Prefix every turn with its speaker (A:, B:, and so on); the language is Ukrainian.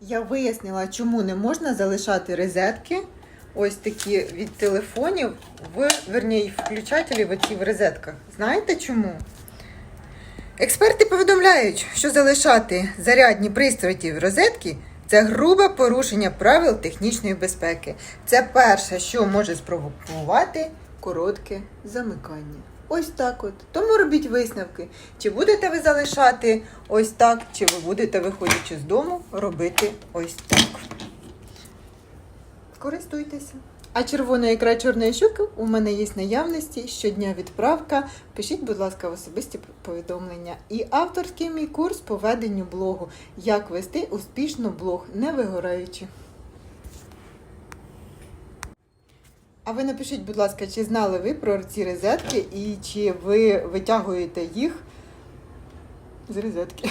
A: Я вияснила, чому не можна залишати розетки, ось такі від телефонів, в верні, включателі в оці в розетках. Знаєте чому? Експерти повідомляють, що залишати зарядні пристрої в розетки це грубе порушення правил технічної безпеки. Це перше, що може спровокувати коротке замикання. Ось так от. Тому робіть висновки. Чи будете ви залишати ось так, чи ви будете, виходячи з дому, робити ось так. Користуйтеся. А червона ікра чорної щуки у мене є наявності. Щодня відправка. Пишіть, будь ласка, в особисті повідомлення. І авторський мій курс по веденню блогу. Як вести успішно блог, не вигораючи. А ви напишіть, будь ласка, чи знали ви про ці розетки і чи ви витягуєте їх з розетки?